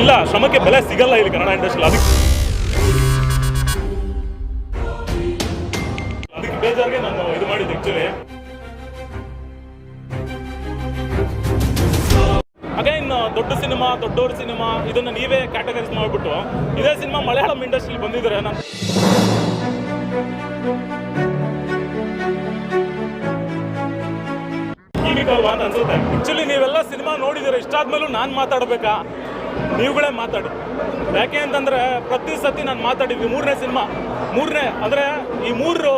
ಇಲ್ಲ, ಶ್ರಮಕ್ಕೆ ಬೆಲೆ ಸಿಗಲ್ಲ ಇಲ್ಲಿ ಕನ್ನಡ ಇಂಡಸ್ಟ್ರಿ ಅದಕ್ಕೆ ಅದಕ್ಕೆ ಬೇಜಾರಿಗೆ ನಾನು ಇದು ಮಾಡಿದ್ದೆ ಆಕ್ಚುಲಿ ಅಗೈನ್ ದೊಡ್ಡ ಸಿನಿಮಾ, ದೊಡ್ಡವ್ರ ಸಿನಿಮಾ, ಇದನ್ನ ನೀವೇ ಕ್ಯಾಟಗರೀಸ್ ಮಾಡಿಬಿಟ್ಟು, ಇದೇ ಸಿನಿಮಾ ಮಲಯಾಳಂ ಇಂಡಸ್ಟ್ರಿಲಿ ಬಂದಿದ್ರೆ ನಾನು ಅಂತ ಅನ್ಸುತ್ತೆ. ಆಕ್ಚುಲಿ ನೀವೆಲ್ಲ ಸಿನಿಮಾ ನೋಡಿದಿರ, ಇಷ್ಟಾದ್ಮೇಲೂ ನಾನು ಮಾತಾಡಬೇಕಾ? ನೀವುಗಳೇ ಮಾತಾಡಿ. ಯಾಕೆ ಅಂತಂದ್ರೆ ಪ್ರತಿ ಸತಿ ನಾನು ಮಾತಾಡಿದ್ವಿ ಮೂರನೇ ಸಿನಿಮಾ. ಮೂರನೇ, ಅಂದ್ರೆ ಈ ಮೂರು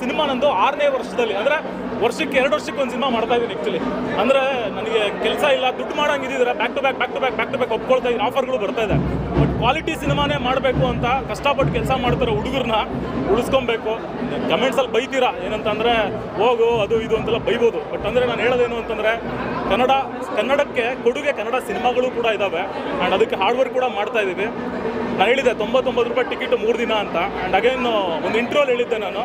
ಸಿನಿಮಾ ನಂದು ಆರನೇ ವರ್ಷದಲ್ಲಿ. ಅಂದ್ರೆ ವರ್ಷಕ್ಕೆ ಎರಡು ವರ್ಷಕ್ಕೆ ಒಂದು ಸಿನಿಮಾ ಮಾಡ್ತಾ ಇದ್ದೀನಿ ಆಕ್ಚುಲಿ ಅಂದ್ರೆ ನನಗೆ ಕೆಲಸ ಇಲ್ಲ, ದುಡ್ಡು ಮಾಡಂಗಿದ್ರೆ back to back back to back back to back ಒಪ್ಕೊಳ್ತಾ ಇದ್ದೀನಿ. ಆಫರ್ಗಳು ಬರ್ತಾ ಇದೆ. ಬಟ್ ಕ್ವಾಲಿಟಿ ಸಿನಿಮಾನೇ ಮಾಡಬೇಕು ಅಂತ ಕಷ್ಟಪಟ್ಟು ಕೆಲಸ ಮಾಡ್ತಾರೆ ಹುಡುಗರನ್ನ ಉಳಿಸ್ಕೊಬೇಕು. ಕಮೆಂಟ್ಸಲ್ಲಿ ಬೈತೀರಾ? ಏನಂತಂದ್ರೆ, ಹೋಗು, ಅದು ಇದು ಅಂತೆಲ್ಲ ಬೈಬೋದು. ಬಟ್ ಅಂದರೆ ನಾನು ಹೇಳೋದೇನು ಅಂತಂದ್ರೆ ಕನ್ನಡ, ಕನ್ನಡಕ್ಕೆ ಕೊಡುಗೆ ಕನ್ನಡ ಸಿನಿಮಾಗಳು ಕೂಡ ಇದ್ದಾವೆ ಆ್ಯಂಡ್ ಅದಕ್ಕೆ ಹಾರ್ಡ್ ವರ್ಕ್ ಕೂಡ ಮಾಡ್ತಾ ಇದ್ದೀವಿ. ನಾನು ಹೇಳಿದೆ, ತೊಂಬತ್ತೊಂಬತ್ತು ರೂಪಾಯಿ ಟಿಕೆಟ್ ಮೂರು ದಿನ ಅಂತ. ಆ್ಯಂಡ್ ಅಗೇನ್ ಒಂದು ಇಂಟ್ರೋಲ್ ಹೇಳಿದ್ದೆ ನಾನು.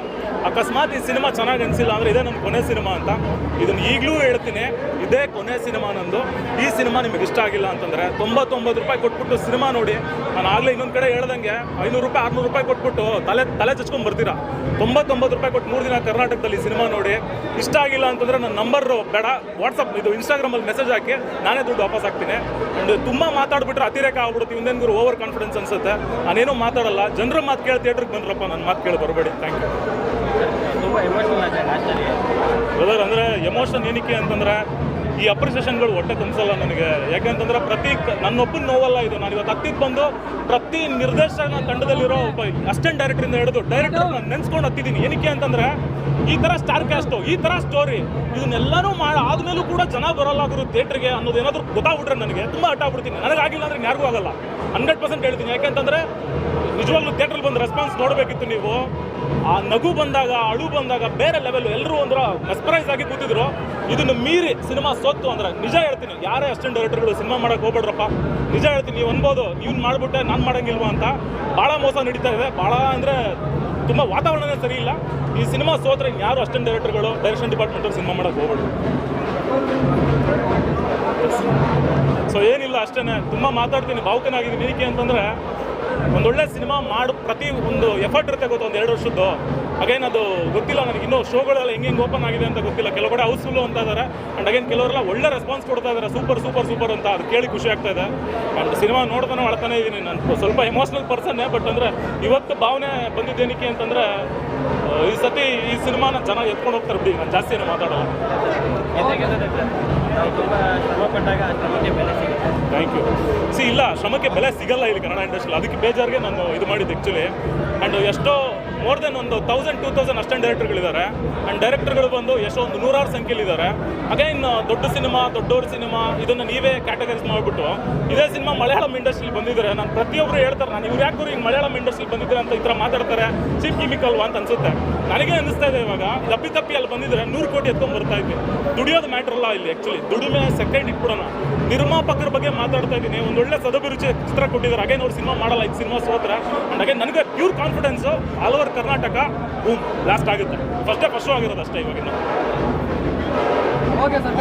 ಅಕಸ್ಮಾತ್ ಈ ಸಿನಿಮಾ ಚೆನ್ನಾಗಿ ಅನಿಸಿಲ್ಲ ಅಂದರೆ ಇದೇ ನನ್ನ ಕೊನೆ ಸಿನಿಮಾ ಅಂತ. ಇದನ್ನು ಈಗಲೂ ಹೇಳ್ತೀನಿ, ಇದೇ ಕೊನೆ ಸಿನಿಮಾ ನಂದು. ಈ ಸಿನಿಮಾ ನಿಮಗೆ ಇಷ್ಟ ಆಗಿಲ್ಲ ಅಂತಂದರೆ ತೊಂಬತ್ತೊಂಬತ್ತು ರೂಪಾಯಿ ಕೊಟ್ಬಿಟ್ಟು ಸಿನಿಮಾ ನೋಡಿ. ನಾನು ಆಗಲೇ ಇನ್ನೊಂದು ಕಡೆ ಹೇಳ್ದಂಗೆ ಐನೂರು ರೂಪಾಯಿ, ಆರ್ನೂರು ರೂಪಾಯಿ ಕೊಟ್ಬಿಟ್ಟು ತಲೆ ತಲೆ ಚಚ್ಕೊಂಡು ಬರ್ತೀರಾ? ತೊಂಬತ್ತೊಂಬತ್ತು ರೂಪಾಯಿ ಕೊಟ್ಟು ಮೂರು ದಿನ ಕರ್ನಾಟಕದಲ್ಲಿ ಸಿನಿಮಾ ನೋಡಿ. ಇಷ್ಟ ಆಗಿಲ್ಲ ಅಂತಂದರೆ ನನ್ನ ನಂಬರ್ ಬೇಡ ವಾಟ್ಸಪ್ ಇದು ಇನ್ಸ್ಟಾಗ್ರಾಮಲ್ಲಿ ಮೆಸೇಜ್ ಹಾಕಿ ನಾನೇ ದುಡ್ಡು ವಾಪಸ್ ಹಾಕ್ತೀನಿ. ಅಂಡ್ ತುಂಬ ಮಾತಾಡ್ಬಿಟ್ರೆ ಅತಿರೇಕ ಆಗ್ಬಿಡುತ್ತೆ. ಗುರು ಓವರ್ ಕಾನ್ಫಿಡೆನ್ಸ್ ಅನ್ಸುತ್ತೆ. ನಾನೇನು ಮಾತಾಡಲ್ಲ. ಜನರ ಮಾತು ಕೇಳಿ ಥಿಯೇಟ್ರಿಗೆ ಬಂದ್ರಪ್ಪ ನನ್ನ ಮಾತು ಕೇಳಿ ಬರಬೇಡಿ. ಥ್ಯಾಂಕ್ ಯು ಬ್ರದರ್ ಅಂದರೆ ಎಮೋಷನ್ ಏನಕ್ಕೆ ಅಂತಂದ್ರೆ ಈ ಅಪ್ರಿಸಿಯೇಷನ್ಗಳು ಹೊಟ್ಟೆ ತುಂಬಿಸಲ್ಲ ನನಗೆ. ಯಾಕೆಂತಂದ್ರೆ ಪ್ರತಿ ನನ್ನ ನನ್ನೊಬ್ಬನ ನೋವಲ್ಲ ಇದು. ನಾನು ಇವತ್ತು ಹತ್ತಿದ್ದು ಬಂದು ಪ್ರತಿ ನಿರ್ದೇಶನ ತಂಡದಲ್ಲಿರೋ ಒಬ್ಬ ಅಸಿಸ್ಟೆಂಟ್ ಡೈರೆಕ್ಟರಿಂದ ಹಿಡಿದು ಡೈರೆಕ್ಟರ್ ನಾನು ನೆನ್ಸ್ಕೊಂಡು ಹತ್ತಿದ್ದೀನಿ ಏನಕ್ಕೆ ಅಂತಂದ್ರೆ ಈ ಥರ ಸ್ಟಾರ್ ಕ್ಯಾಸ್ಟು ಈ ಥರ ಸ್ಟೋರಿ ಇದನ್ನೆಲ್ಲನೂ ಮಾಡಿ ಆದ್ಮೇಲೂ ಕೂಡ ಜನ ಬರಲ್ಲ ಗುರು ಥಿಯೇಟ್ರಿಗೆ ಅನ್ನೋದು ಏನಾದರೂ ಗೊತ್ತಾಗ್ಬಿಟ್ರೆ ನನಗೆ ತುಂಬ ಹಠ ನನಗೆ ನನಗಾಗಿಲ್ಲ ಅಂದ್ರೆ ಯಾರಿಗೂ ಆಗಲ್ಲ. ಹಂಡ್ರೆಡ್ ಪರ್ಸೆಂಟ್ ಹೇಳ್ತೀನಿ. ಯಾಕೆಂತಂದ್ರೆ ನಿಜವಾಗ್ಲೂ ಥಿಯೇಟ್ರಲ್ಲಿ ಬಂದು ರೆಸ್ಪಾನ್ಸ್ ನೋಡಬೇಕಿತ್ತು ನೀವು. ಆ ನಗು ಬಂದಾಗ, ಅಳು ಬಂದಾಗ ಬೇರೆ ಲೆವೆಲ್ ಎಲ್ಲರೂ ಒಂಥರ ಮೆಸ್ಪರೈಸ್ ಆಗಿ ಕೂತಿದ್ರು. ಇದನ್ನು ಮೀರಿ ಸಿನಿಮಾ ಸೋತ್ತು ಅಂದ್ರೆ ನಿಜ ಹೇಳ್ತೀನಿ, ಯಾರೇ ಅಸ್ಟೆಂಟ್ ಡೈರೆಕ್ಟರ್ಗಳು ಸಿನಿಮಾ ಮಾಡಕ್ಕೆ ಹೋಗ್ಬೇಡ್ರಪ್ಪ. ನಿಜ ಹೇಳ್ತೀನಿ, ನೀವು ಅನ್ಬೋದು ನೀವು ಮಾಡ್ಬಿಟ್ಟೆ, ನಾನು ಮಾಡಂಗಿಲ್ವಾ ಅಂತ. ಭಾಳ ಮೋಸ ನಡೀತಾ ಇದೆ. ಭಾಳ ಅಂದರೆ ತುಂಬ ವಾತಾವರಣನೇ ಸರಿ ಇಲ್ಲ ಈ ಸಿನಿಮಾ ಸೋತ್ರೆ ಯಾರು ಅಸ್ಟೆಂಟ್ ಡೈರೆಕ್ಟರ್ಗಳು, ಡೈರೆಕ್ಷನ್ ಡಿಪಾರ್ಟ್ಮೆಂಟಲ್ಲಿ ಸಿನಿಮಾ ಮಾಡಕ್ಕೆ ಹೋಗ್ಬೇಡ್ರಿ. ಸೊ ಏನಿಲ್ಲ ಅಷ್ಟೇ ತುಂಬ ಮಾತಾಡ್ತೀನಿ, ಭಾವುಕನಾಗಿದ್ದೀನಿ. ಏಕೆ ಅಂತಂದರೆ ಒಂದೊಳ್ಳೆ ಸಿನಿಮಾ ಮಾಡು ಪ್ರತಿ ಒಂದು ಎಫರ್ಟ್ ಇರುತ್ತೆ ಗೊತ್ತು? ಒಂದು ಎರಡು ವರ್ಷದ್ದು. ಅಗೇನ್ ಅದು ಗೊತ್ತಿಲ್ಲ ನನಗೆ. ಇನ್ನೂ ಶೋಗಳೆಲ್ಲ ಹೆಂಗೆ ಹೆಂಗೆ ಓಪನ್ ಆಗಿದೆ ಅಂತ ಗೊತ್ತಿಲ್ಲ. ಕೆಲವು ಕಡೆ ಹೌಸ್ಫುಲ್ಲು ಅಂತ ಇದ್ದಾರೆ ಆ್ಯಂಡ್ ಅಗೇನ್ ಕೆಲವರೆಲ್ಲ ಒಳ್ಳೆ ರೆಸ್ಪಾನ್ಸ್ ಕೊಡ್ತಾ ಇದ್ದಾರೆ ಸೂಪರ್ ಸೂಪರ್ ಸೂಪರ್ ಅಂತ. ಅದು ಕೇಳಿ ಖುಷಿ ಆಗ್ತಾ ಇದೆ. ಆ್ಯಂಡ್ ಸಿನಿಮಾ ನೋಡ್ತಾನೆ ಅಳ್ತಾನೆ ಇದ್ದೀನಿ ನಾನು. ಸ್ವಲ್ಪ ಎಮೋಷ್ನಲ್ ಪರ್ಸನ್ನೇ ಬಟ್ ಅಂದರೆ ಇವತ್ತು ಭಾವನೆ ಬಂದಿದ್ದೇನಕ್ಕೆ ಅಂತಂದರೆ ಈ ಸತಿ ಈ ಸಿನಿಮಾನ ಚೆನ್ನಾಗಿ ಎತ್ಕೊಂಡು ಹೋಗ್ತಾರೆ ಬಿಡಿ. ನಾನು ಜಾಸ್ತಿ ಏನು ಮಾತಾಡೋಲ್ಲ ಥ್ಯಾಂಕ್ ಯು ಸಿ ಇಲ್ಲ, ಶ್ರಮಕ್ಕೆ ಬೆಲೆ ಸಿಗಲ್ಲ ಇಲ್ಲಿ ಕನ್ನಡ ಇಂಡಸ್ಟ್ರಿ ಅದಕ್ಕೆ ಬೇಜಾರಿಗೆ ನಾನು ಇದು ಮಾಡಿದ್ದು ಆ್ಯಕ್ಚುಲಿ ಆ್ಯಂಡ್ ಎಷ್ಟೋ ಮೋರ್ ದೆನ್ ಒಂದು ತೌಸಂಡ್ ಟೂ ತೌಸಂಡ್ ಅಷ್ಟೊಂದು ಡೈರೆಕ್ಟರ್ಗಳಿದ್ದಾರೆ ಆ್ಯಂಡ್ ಡೈರೆಕ್ಟರ್ಗಳು ಬಂದು ಎಷ್ಟೋ ಒಂದು ನೂರಾರು ಸಂಖ್ಯೆಯಲ್ಲಿದ್ದಾರೆ. ಅಗೈನ್ ದೊಡ್ಡ ಸಿನಿಮಾ, ದೊಡ್ಡವ್ರ ಸಿನಿಮಾ, ಇದನ್ನು ನೀವೇ ಕ್ಯಾಟಗರೀಸ್ ಮಾಡಿಬಿಟ್ಟು, ಇದೇ ಸಿನಿಮಾ ಮಲಯಾಳಂ ಇಂಡಸ್ಟ್ರಿಲಿ ಬಂದಿದ್ದಾರೆ ನಾನು ಪ್ರತಿಯೊಬ್ಬರು ಹೇಳ್ತಾರೆ, ನಾನು ಇವ್ರು ಯಾಕೆ ಹಿಂಗೆ ಮಲಯಾಳಂ ಇಂಡಸ್ಟ್ರಿಲಿ ಬಂದಿದ್ದಾರೆ ಅಂತ ಈ ಥರ ಮಾತಾಡ್ತಾರೆ ಚೀಪ್ ಕೆಮಿಕಲ್ ಅಂತ ಅನ್ಸುತ್ತೆ. ನನಗೆ ಅನಿಸ್ತಾ ಇದೆ ಇವಾಗ ತಪ್ಪಿ ತಪ್ಪಿ ಅಲ್ಲಿ ಬಂದಿದ್ರೆ ನೂರು ಕೋಟಿ ಎತ್ಕೊಂಡು ಬರ್ತಾ ದುಡಿಯೋದು ಮ್ಯಾಟ್ರಲ್ಲ ಇಲ್ಲಿ ಆ್ಯಕ್ಚುಲಿ ದುಡಿಮೆ ಸೆಕೆಂಡ್ ಇಟ್ಬಿಡೋಣ. ನಿರ್ಮಾಪಕರ ಬಗ್ಗೆ ಮಾತಾಡ್ತಾ ಇದ್ದೀನಿ. ಒಂದು ಒಳ್ಳೆ ಸದಭಿರುಚಿ ಚಿತ್ರ ಕೊಟ್ಟಿದ್ದಾರೆ. ಅಗೇನ್ ಅವ್ರು ಸಿನಿಮಾ ಮಾಡಲ್ಲ ಇದು ಸಿನಿಮಾ ಸೋತ್ರ. ಅಂಡ್ ಅಗೇನ್ ನನಗೆ pure confidence all over Karnataka boom last ಆಗುತ್ತೆ. ಫಸ್ಟೇ ಫಸ್ಟು ಆಗಿರೋದು ಅಷ್ಟೇ ಇವಾಗಿನ ಓಕೆ ಸರ್